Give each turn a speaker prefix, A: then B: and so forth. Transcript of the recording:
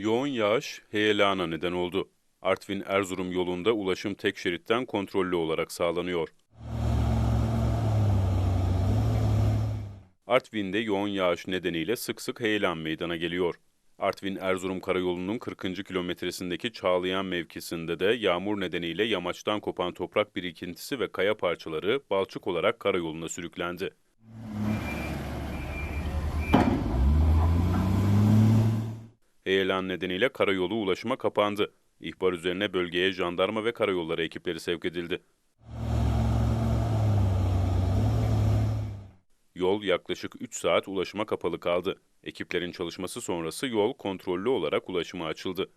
A: Yoğun yağış heyelana neden oldu. Artvin-Erzurum yolunda ulaşım tek şeritten kontrollü olarak sağlanıyor. Artvin'de yoğun yağış nedeniyle sık sık heyelan meydana geliyor. Artvin-Erzurum karayolunun 40. kilometresindeki Çağlayan mevkisinde de yağmur nedeniyle yamaçtan kopan toprak birikintisi ve kaya parçaları balçık olarak karayoluna sürüklendi. Heyelan nedeniyle karayolu ulaşıma kapandı. İhbar üzerine bölgeye jandarma ve karayolları ekipleri sevk edildi. Yol yaklaşık 3 saat ulaşıma kapalı kaldı. Ekiplerin çalışması sonrası yol kontrollü olarak ulaşıma açıldı.